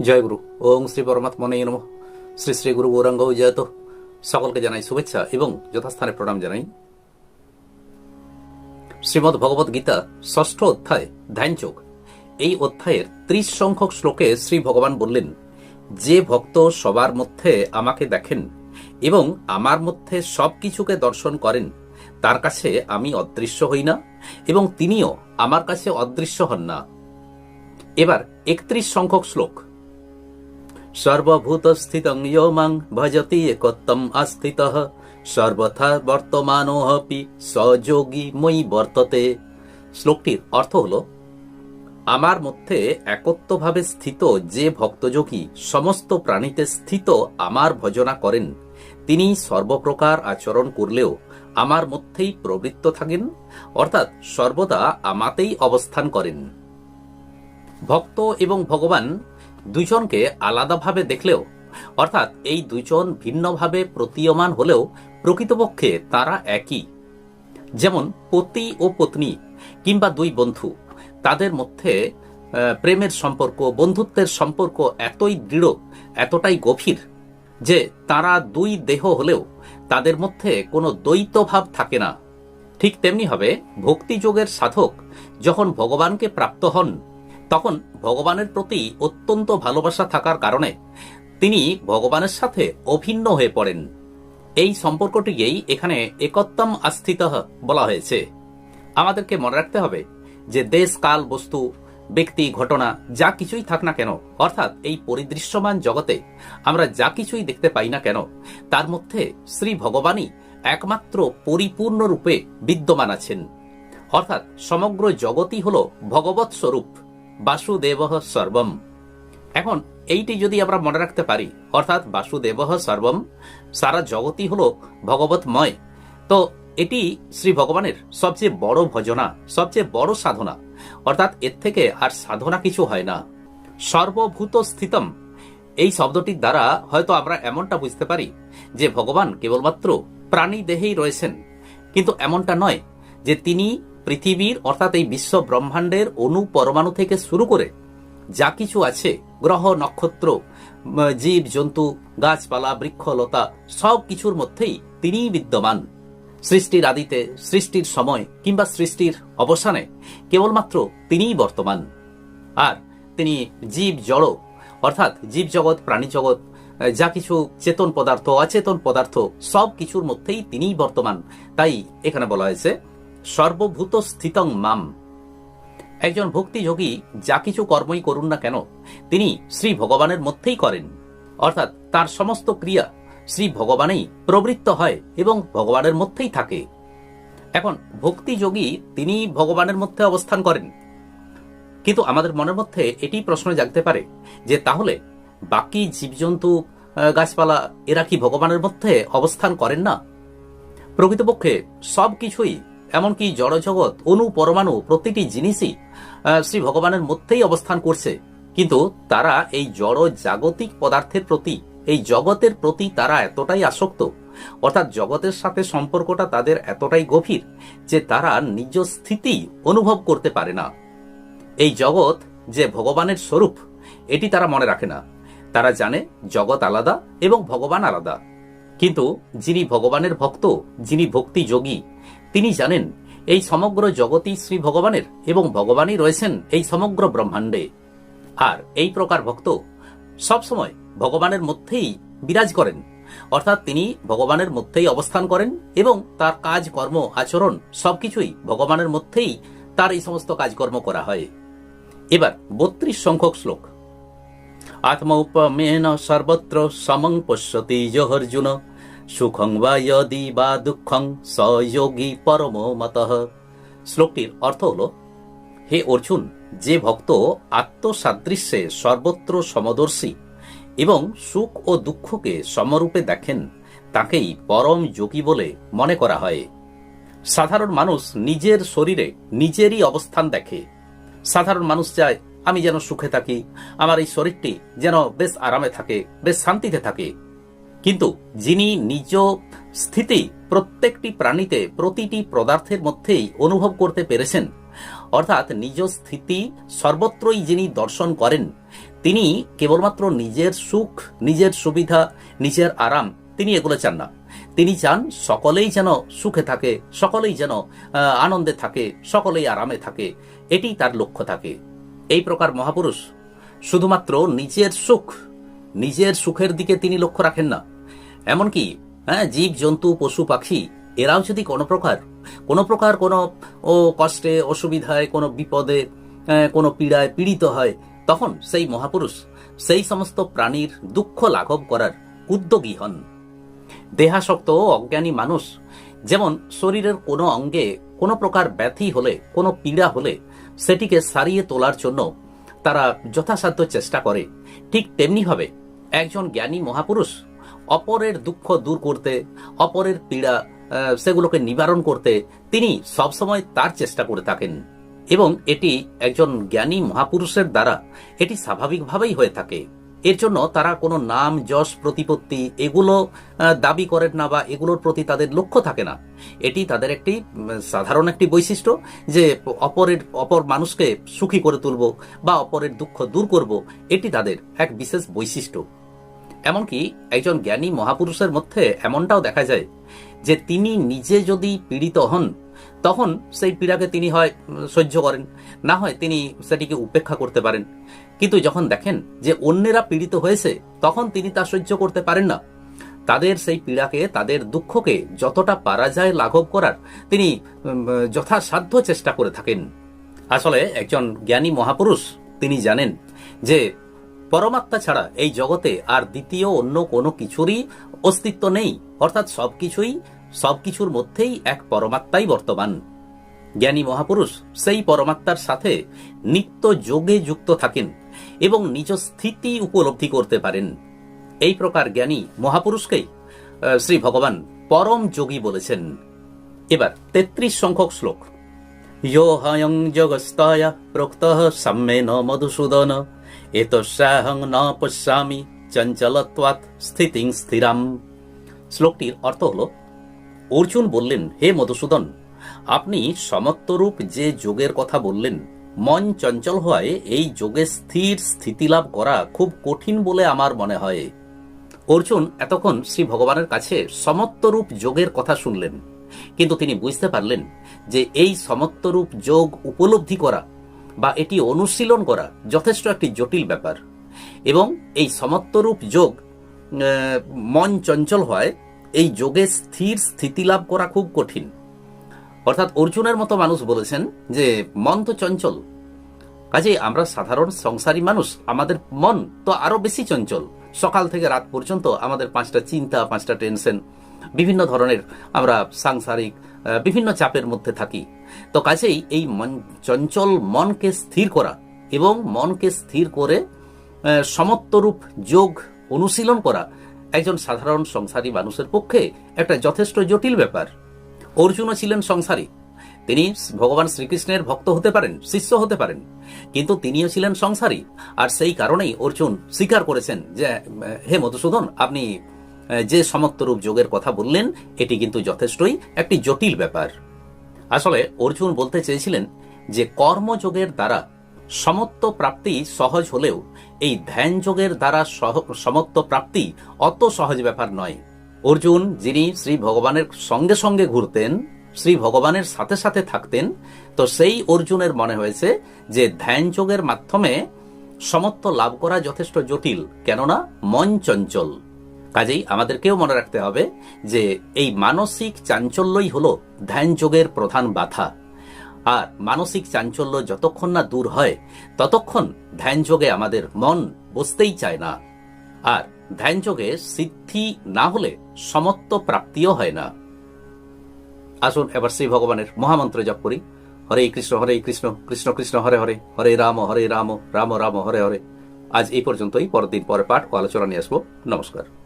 জয় গুরু। ওং শ্রী পরমাত্মনে নম। শ্রী শ্রী গুরু গৌরাঙ্গ জয়ত। সকলকে জানাই শুভেচ্ছা এবং যথাস্থানে প্রণাম জানাই। শ্রীমদ ভগবত গীতা ষষ্ঠ অধ্যায় ধ্যানযোগ এই অধ্যায়ের ত্রিশ সংখ্যক শ্লোকে শ্রী ভগবান বললেন, যে ভক্ত সবার মধ্যে আমাকে দেখেন এবং আমার মধ্যে সব কিছুকে দর্শন করেন, তার কাছে আমি অদৃশ্য হই না এবং তিনিও আমার কাছে অদৃশ্য হন না। এবার একত্রিশ সংখ্যক শ্লোক। সর্বভূতস্থিতং ভজতি একত্তম আস্থিতঃ সর্বথা বর্তমানোহপি সযোগী মই বর্ততে শ্লোকটির অর্থ হল, আমার মধ্যে একত্বভাবে স্থিত যে ভক্তযোগী সমস্ত প্রাণীতে স্থিত আমার ভজনা করেন, তিনি সর্বপ্রকার আচরণ করলেও আমার মধ্যেই প্রবৃত্ত থাকেন, অর্থাৎ সর্বদা আমাতেই অবস্থান করেন। ভক্ত এবং ভগবান দুজনকে আলাদাভাবে দেখলেও, অর্থাৎ এই দুজন ভিন্নভাবে প্রতীয়মান হলেও প্রকৃতপক্ষে তারা একই। যেমন পতি ও পত্নী কিংবা দুই বন্ধু, তাদের মধ্যে প্রেমের সম্পর্ক, বন্ধুত্বের সম্পর্ক এতই দৃঢ়, এতটাই গভীর যে তারা দুই দেহ হলেও তাদের মধ্যে কোনো দ্বৈত ভাব থাকে না। ঠিক তেমনি হবে ভক্তিযোগের সাধক যখন ভগবানকে প্রাপ্ত হন তখন ভগবানের প্রতি অত্যন্ত ভালোবাসা থাকার কারণে তিনি ভগবানের সাথে অভিন্ন হয়ে পড়েন। এই সম্পর্কটিকেই এখানে একত্তম আস্থিত বলা হয়েছে। আমাদেরকে মনে রাখতে হবে যে দেশ, কাল, বস্তু, ব্যক্তি, ঘটনা, যা কিছুই থাক না কেন, অর্থাৎ এই পরিদৃশ্যমান জগতে আমরা যা কিছুই দেখতে পাই না কেন, তার মধ্যে শ্রী ভগবানই একমাত্র পরিপূর্ণ রূপে বিদ্যমান আছেন। অর্থাৎ সমগ্র জগতই হল ভগবৎ স্বরূপ বাসুদেব সর্বম। এখন, এইটি যদি আমরা মনে রাখতে পারি, অর্থাৎ বাসুদেব সর্বম, সারা জগতই হল ভগবতময় তো এটি শ্রী ভগবানের সবচেয়ে বড় ভজনা, সবচেয়ে বড় সাধনা। অর্থাৎ এর থেকে আর সাধনা কিছু হয় না। সর্বভূত স্থিতম এই শব্দটির দ্বারা হয়তো আমরা এমনটা বুঝতে পারি যে ভগবান কেবলমাত্র প্রাণী দেহেই রয়েছেন। কিন্তু এমনটা নয় যে তিনি পৃথিবীর, অর্থাৎ এই বিশ্ব ব্রহ্মাণ্ডের অণু পরমাণু থেকে শুরু করে যা কিছু আছে, গ্রহ, নক্ষত্র জীব, জন্তু, গাছপালা বৃক্ষলতা সব কিছুর মধ্যেই তিনিই বিদ্যমান। সৃষ্টির আদিতে, সৃষ্টির সময় কিংবা সৃষ্টির অবসানে কেবলমাত্র তিনিই বর্তমান। আর তিনি জীব জড়, অর্থাৎ জীব জগৎ, প্রাণী জগৎ, যা কিছু চেতন পদার্থ, অচেতন পদার্থ, সব কিছুর মধ্যেই তিনিই বর্তমান। তাই এখানে বলা হয়েছে সর্বভূত স্থিতং মাম। একজন ভক্তিযোগী যা কিছু কর্মই করুন না কেন, তিনি শ্রী ভগবানের মধ্যেই করেন। অর্থাৎ তার সমস্ত ক্রিয়া শ্রী ভগবানেই প্রবৃত্ত হয় এবং ভগবানের মধ্যেই থাকে। এখন ভক্তিযোগী তিনি ভগবানের মধ্যে অবস্থান করেন। কিন্তু আমাদের মনের মধ্যে এটি প্রশ্ন জাগতে পারে যে তাহলে বাকি জীবজন্তু গাছপালা এরা কি ভগবানের মধ্যে অবস্থান করেন না? প্রকৃতপক্ষে সব কিছুই এমনকি জড়জগৎ, অনু, পরমাণু প্রতিটি জিনিসই শ্রী ভগবানের মধ্যেই অবস্থান করছে। কিন্তু তারা এই জড় জাগতিক পদার্থের প্রতি, এই জগতের প্রতি তারা এতটাই আসক্ত, অর্থাৎ জগতের সাথে সম্পর্কটা তাদের এতটাই গভীর, যে তারা নিজ স্থিতি অনুভব করতে পারে না। এই জগৎ যে ভগবানের স্বরূপ, এটি তারা মনে রাখে না। তারা জানে জগৎ আলাদা এবং ভগবান আলাদা। কিন্তু যিনি ভগবানের ভক্ত, যিনি ভক্তি যোগী তিনি জানেন, এই সমগ্র জগতই শ্রী ভগবানের এবং ভগবানই রয়েছেন এই সমগ্র ব্রহ্মাণ্ডে। আর এই প্রকার ভক্ত সবসময় ভগবানের মধ্যেই বিরাজ করেন। অর্থাৎ তিনি ভগবানের মধ্যেই অবস্থান করেন এবং তার কাজ, কর্ম, আচরণ সবকিছুই ভগবানের মধ্যেই তার এই সমস্ত কাজকর্ম করা হয়। এবার বত্রিশ সংখ্যক শ্লোক। আত্মৌপমেন সর্বত্র সমং পশ্যতি জহর্জুন। সুখং বা যদি বা দুঃখং সযোগী পরম মত। শ্লোকটির অর্থ হল, হে অর্জুন, যে ভক্ত আত্মসাদৃশ্যে সর্বত্র সমদর্শী এবং সুখ ও দুঃখকে সমরূপে দেখেন, তাকেই পরম যোগী বলে মনে করা হয়। সাধারণ মানুষ নিজের শরীরে নিজেরই অবস্থান দেখে। সাধারণ মানুষ চায়, আমি যেন সুখে থাকি, আমার এই শরীরটি যেন বেশ আরামে থাকে, বেশ শান্তিতে থাকে। কিন্তু যিনি নিজ স্থিতি প্রত্যেকটি প্রাণীতে প্রতিটি পদার্থের মধ্যেই অনুভব করতে পেরেছেন, অর্থাৎ নিজ স্থিতি সর্বত্রই যিনি দর্শন করেন, তিনি কেবলমাত্র নিজের সুখ, নিজের সুবিধা, নিজের আরাম, তিনি এগুলো চান না। তিনি চান সকলেই যেন সুখে থাকে, সকলেই যেন আনন্দে থাকে, সকলেই আরামে থাকে, এটি তার লক্ষ্য থাকে। এই প্রকার মহাপুরুষ শুধুমাত্র নিজের সুখ, নিজের সুখের দিকে তিনি লক্ষ্য রাখেন না এমনকি হ্যাঁ জীব, জন্তু, পশু, পাখি, এরাও যদি কোনো প্রকার কোনো প্রকার কোনো, ও, কষ্টে, অসুবিধায়, কোনো বিপদে কোনো পীড়ায় পীড়িত হয়, তখন সেই মহাপুরুষ সেই সমস্ত প্রাণীর দুঃখ লাঘব করার উদ্যোগী হন। দেহাসক্ত ও অজ্ঞানী মানুষ যেমন শরীরের কোনো অঙ্গে কোনো প্রকার ব্যাধি হলে, কোনো পীড়া হলে সেটিকে সারিয়ে তোলার জন্য তারা যথাসাধ্য চেষ্টা করে। ঠিক তেমনিভাবে একজন জ্ঞানী মহাপুরুষ অপরের দুঃখ দূর করতে, অপরের পীড়া সেগুলোকে নিবারণ করতে তিনি সবসময় তার চেষ্টা করে থাকেন। এবং এটি একজন জ্ঞানী মহাপুরুষের দ্বারা এটি স্বাভাবিকভাবেই হয়ে থাকে। এর জন্য তারা কোনো নাম, যশ, প্রতিপত্তি এগুলো দাবি করেন না বা এগুলোর প্রতি তাদের লক্ষ্য থাকে না। এটি তাদের একটি সাধারণ একটি বৈশিষ্ট্য যে অপরের, অপর মানুষকে সুখী করে তুলব বা অপরের দুঃখ দূর করব। এটি তাদের এক বিশেষ বৈশিষ্ট্য। এমনকি একজন জ্ঞানী মহাপুরুষের মধ্যে এমনটাও দেখা যায় যে তিনি নিজে যদি পীড়িত হন, তখন সেই পীড়াকে তিনি হয় সহ্য করেন। না হয় তিনি সেটিকে উপেক্ষা করতে পারেন। কিন্তু যখন দেখেন যে অন্যেরা পীড়িত হয়েছে, তখন তিনি তা সহ্য করতে পারেন না। তাদের সেই পীড়াকে, তাদের দুঃখকে যতটা পারা যায় লাঘব করার তিনি যথাসাধ্য চেষ্টা করে থাকেন। আসলে একজন জ্ঞানী মহাপুরুষ তিনি জানেন যে পরমাত্মা ছাড়া এই জগতে আর দ্বিতীয় অন্য কোনো কিছুরই অস্তিত্ব নেই। অর্থাৎ সবকিছুই, সবকিছুর মধ্যেই এক পরমাত্মাই বর্তমান। জ্ঞানী মহাপুরুষ সেই পরমাত্মার সাথে নিত্য যোগে যুক্ত থাকেন এবং নিজ স্থিতি উপলব্ধি করতে পারেন। এই প্রকার জ্ঞানী মহাপুরুষকেই শ্রী ভগবান পরম যোগী বলেছেন। এবার তেত্রিশ সংখ্যক শ্লোক। ইয়ং জগস্তায়া প্রক্ত সাম্যেন মধুসূদন। এতসাহং ন পশ্যামি চঞ্চলত্বাত স্থিতিং স্থিরাম। শ্লোকটির অর্থ হল, অর্জুন বললেন, হে মধুসূদন, আপনি সমত্বরূপ যে যোগের কথা বললেন, মন চঞ্চল হওয়ায় এই যোগে স্থির স্থিতিলাভ করা খুব কঠিন বলে আমার মনে হয়। অর্জুন এতক্ষণ শ্রী ভগবানের কাছে সমত্বরূপ যোগের কথা শুনলেন। কিন্তু তিনি বুঝতে পারলেন যে এই সমত্বরূপ যোগ উপলব্ধি করা বা এটি অনুশীলন করা যথেষ্ট একটি জটিল ব্যাপার। এবং এই সমত্বরূপ যোগ মন চঞ্চল হয়, এই যোগে স্থির স্থিতি লাভ করা খুব কঠিন। অর্থাৎ অর্জুনের মতো মানুষ বলেছেন যে, মন তো চঞ্চল। কাজে আমরা সাধারণ সংসারী মানুষ, আমাদের মন তো আরও বেশি চঞ্চল। সকাল থেকে রাত পর্যন্ত আমাদের পাঁচটা চিন্তা, পাঁচটা টেনশন বিভিন্ন ধরনের আমরা সাংসারিক বিভিন্ন চাপের মধ্যে থাকি। তো কাজেই এই মন, চঞ্চল মনকে স্থির করা এবং মনকে স্থির করে সমত্বরূপ যোগ অনুশীলন করা একজন সাধারণ সংসারী মানুষের পক্ষে একটা যথেষ্ট জটিল ব্যাপার। অর্জুনও ছিলেন সংসারী। তিনি ভগবান শ্রীকৃষ্ণের ভক্ত হতে পারেন, শিষ্য হতে পারেন, কিন্তু তিনিও ছিলেন সংসারী। আর সেই কারণেই অর্জুন স্বীকার করেছেন যে হে মধুসূদন, আপনি যে সমত্বরূপ যোগের কথা বললেন, এটি কিন্তু যথেষ্টই একটি জটিল ব্যাপার। আসলে অর্জুন বলতে চেয়েছিলেন যে, কর্মযোগের দ্বারা সমত্ব প্রাপ্তি সহজ হলেও এই ধ্যান যোগের দ্বারা সমত্ব প্রাপ্তি অত সহজ ব্যাপার নয়। অর্জুন, যিনি শ্রী ভগবানের সঙ্গে সঙ্গে ঘুরতেন, শ্রী ভগবানের সাথে সাথে থাকতেন, তো সেই অর্জুনের মনে হয়েছে যে, ধ্যান যোগের মাধ্যমে সমত্ব লাভ করা যথেষ্ট জটিল, কেননা মন চঞ্চল। কাজেই আমাদেরকেও মনে রাখতে হবে যে এই মানসিক চাঞ্চল্যই হল ধ্যান যোগের প্রধান বাধা। আর মানসিক চাঞ্চল্য যতক্ষণ না দূর হয়, ততক্ষণ ধ্যান যোগে আমাদের মন বসতেই চায় না। আর ধ্যান যোগে সিদ্ধি না হলে সমত্ব প্রাপ্তিও হয় না। আসুন এবার শ্রী ভগবানের মহামন্ত্র জপ করি। হরে কৃষ্ণ হরে কৃষ্ণ কৃষ্ণ কৃষ্ণ, হরে হরে হরে রাম হরে রাম রাম রাম, হরে হরে। আজ এই পর্যন্তই পরের দিন পরে পাঠ ও আলোচনা নিয়ে আসব। নমস্কার।